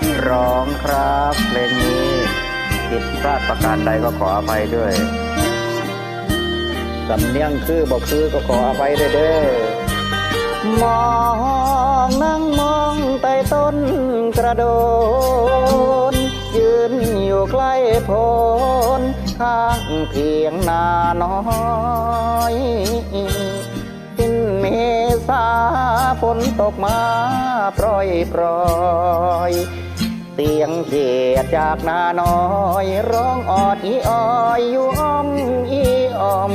หัดร้องครับเพลงนี้ผิดพลาดประการใดก็ขออภัยด้วยสำเนียงคือบอกคือก็ขออภัยด้วยเด้อมองนั่งมองใต้ต้นกระโดน ยืนอยู่ใกล้โพนข้างเพียงนาน้อยสิ้นเมษาฝนตกมาปล่อยปล่อย เสียงเขียดจากนาน้อยร้องออดอีออยอยู่อ้อมอีอ้อม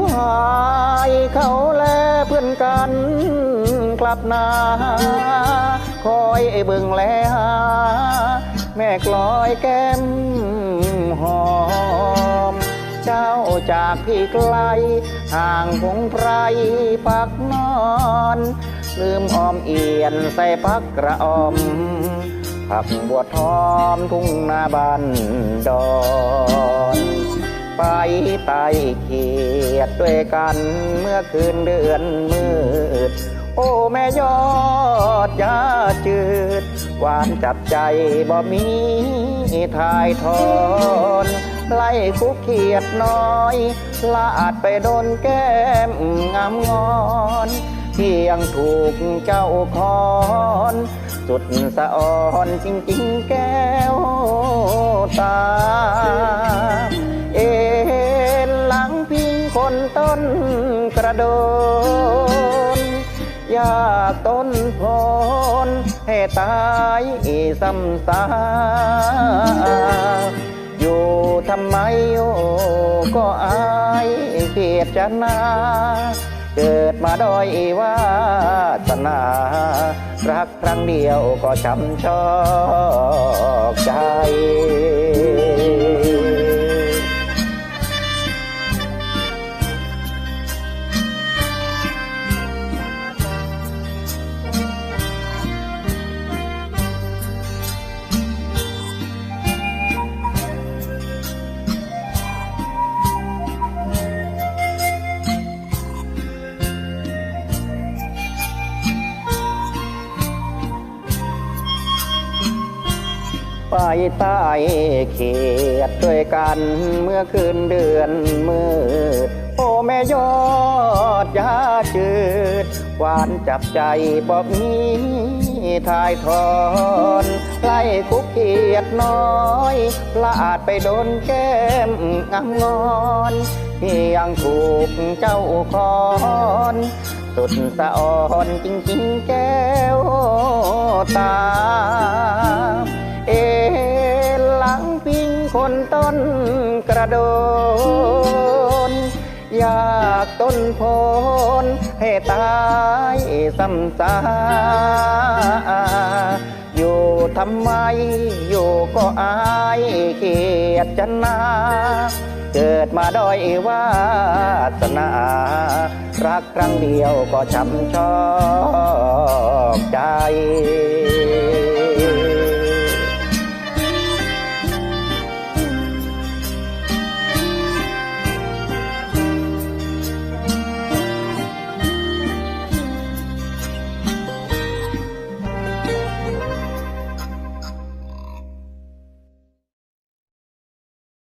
วายเขาแลเพื่อนกันกลับนาคอยไอ้เบิ่งแลหาแม่กลอยแก้มหอม เจ้าจากพี่ไกล ห่างพงไพรพักนอน ลืมออมเอียนใส่พักกระออมผักบัวทอมทุ่งนาบันดอน ไปไต่เขียดด้วยกันเมื่อคืนเดือนมืด โอ้แม่ยอดยาจืด หวานจับใจบ่มีทายทอน ไล่คุกเขียดน้อยลาดไปโดนแก้มงามงอนเพียงถูกเจ้าคอนสุดสะอ่อนจริงๆแก้วตา เอ็นหลังพิงคนต้นกระโดนอยากต้นพนให้ตายซ้ำซา อยู่ทำไมโอ้ก็อายเกียดจะนาเกิดมาด้อยวาสนา รักครั้งเดียวก็ช้ำชอกใจ ไปใต้เขตด้วยกันเมื่อคืนเดือนมืดโอ้แม่ยอดยาจืด หวานจับใจบอกนี้ทายทอนไล่คุกเขียดน้อยพลาดไปโดนแก้มงามงอนเพียงถูกเจ้าคอนสุดสะอ่อนจริงๆแก้วตา โดน อยากต้นโพนให้ตายซ้ำซาอยู่ทำไม อยู่ก็อายเกียดจันนาเกิดมาด้อยวาสนา รักครั้งเดียวก็ช้ำชอกใจ